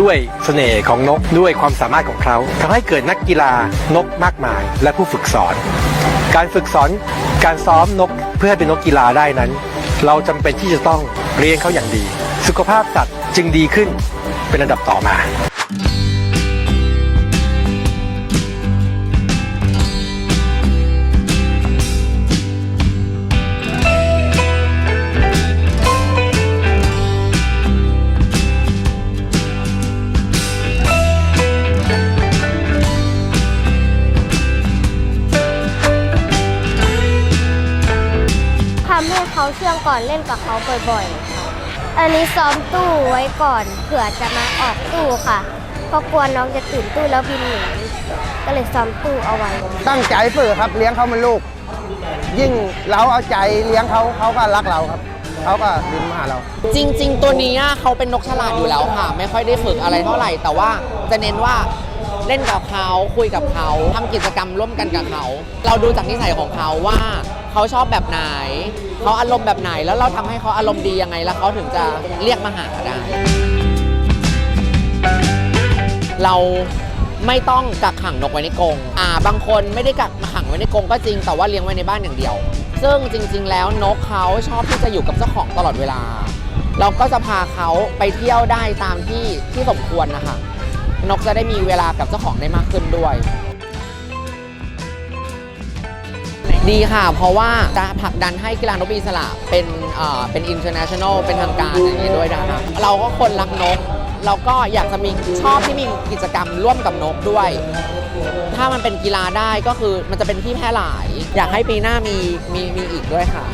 ด้วยเสน่ห์ของนกด้วยความสามารถของเขาทำให้เกิดนักกีฬานกมากมาย และผู้ฝึกสอน การฝึกสอนการซ้อมนกเพื่อให้เป็นนกกีฬาได้นั้น เราจำเป็นที่จะต้องเลี้ยงเขาอย่างดี สุขภาพสัตว์จึงดีขึ้นเป็นอันดับต่อมาำให้เขาเชื่องก่อนเล่นกับเขาบ่อยๆค่ะอันนี้ซ้อมตู้ไว้ก่อนเผื่อจะมาออกตู้ค่ะเพราะกลัวน้องจะตื่นตู้แล้วบินหนีก็เลยซ้อมตู้เอาไว้ ตั้งใจฝึกครับเลี้ยงเขาเหมันลูก ยิ่งเราเอาใจเลี้ยงเขาเขาก็รักเราครับเขาก็บินมาหาเรา จริง ๆ ตัวนี้อะเขาเป็นนกฉลาดอยู่แล้วค่ะ ไม่ค่อยได้ฝึกอะไรเท่าไหร่ แต่ว่าจะเน้นว่าเล่นกับเขาคุยกับเขาทำกิจกรรมร่วมกันกับเขา เราดูจากนิสัยของเขาว่าเขาชอบแบบไหน เขาอารมณ์แบบไหน แล้วเราทำให้เขาอารมณ์ดียังไง แล้วเขาถึงจะเรียกมาหาได้ เราไม่ต้องกักขังนกไว้ในกรงอ่า บางคนไม่ได้กักขังไว้ในกรงก็จริง แต่ว่าเลี้ยงไว้ในบ้านอย่างเดียว ซึ่งจริง ๆ แล้วนกเขาชอบที่จะอยู่กับเจ้าของตลอดเวลา เราก็จะพาเขาไปเที่ยวได้ตามที่ที่สมควรนะคะ นกจะได้มีเวลากับเจ้าของได้มากขึ้นด้วย ดีค่ะ เพราะว่าจะผลักดันให้กีฬานกบินอิสระเป็นเอ่อเป็น international เป็นทางการอย่างนี้ด้วยนะคะเราก็คนรักนกเราก็อยากจะมีชอบที่มีกิจกรรมร่วมกับนกด้วย ถ้ามันเป็นกีฬาได้ก็คือมันจะเป็นที่แพร่หลาย อยากให้ปีหน้ามีมีมีอีกด้วยค่ะ